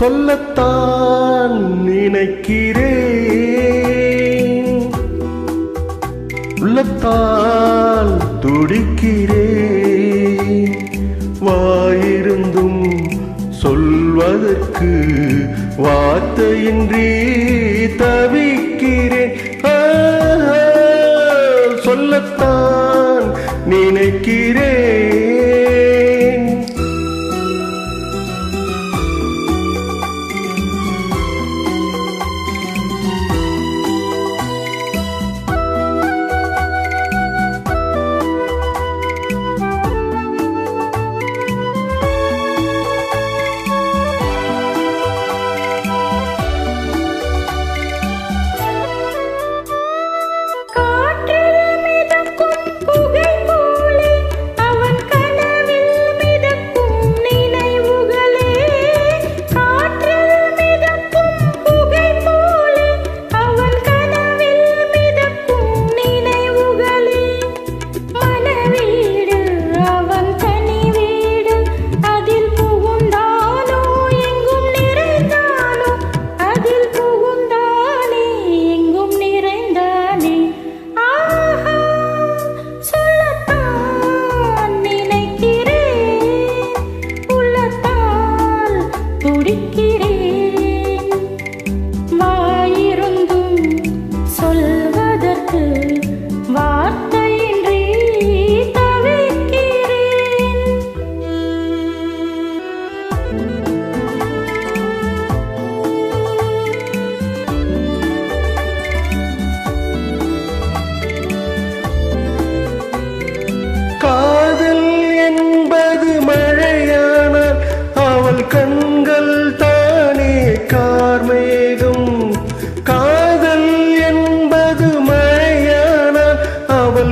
சொல்லத்தான் நினைக்கிறேன். உள்ளத்தால் துடிக்கிறேன். வாயிருந்தும் சொல்வதற்கு வார்த்தையின்றி தவி துடிக்கிறேன்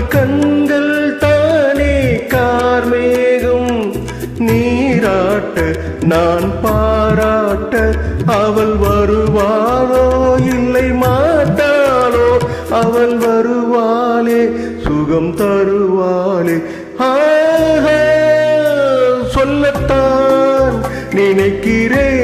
கண்கள் தானே கார்மேகம். நீராட்ட நான் பாராட்ட அவள் வருவாளோ இல்லை மாட்டாளோ? அவள் வருவாளே சுகம் தருவாளே. சொல்லத்தான் நினைக்கிறேன்.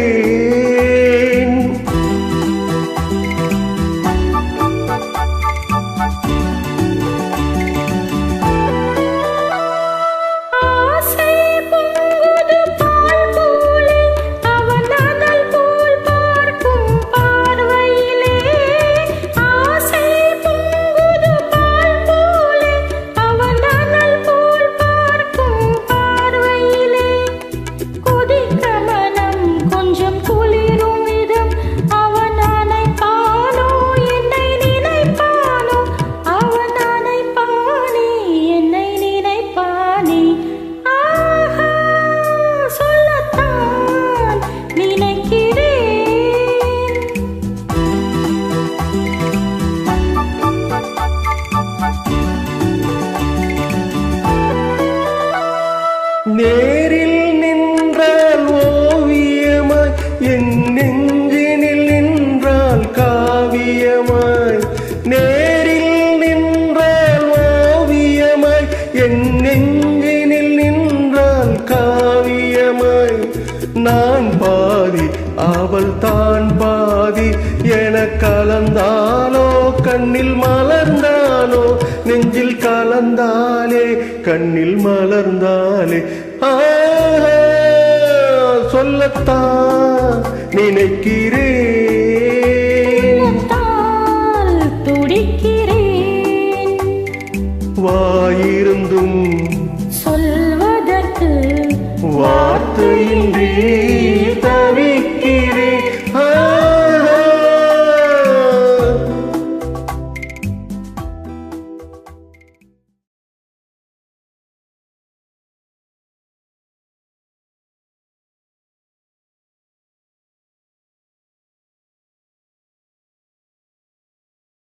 நான் பாதி அவள் தான் பாதி. என கலந்தாலோ கண்ணில் மலர்ந்தாலோ நெஞ்சில் கலந்தாலே கண்ணில் மலர்ந்தாலே. சொல்லத்தான். நினைக்கிறேன்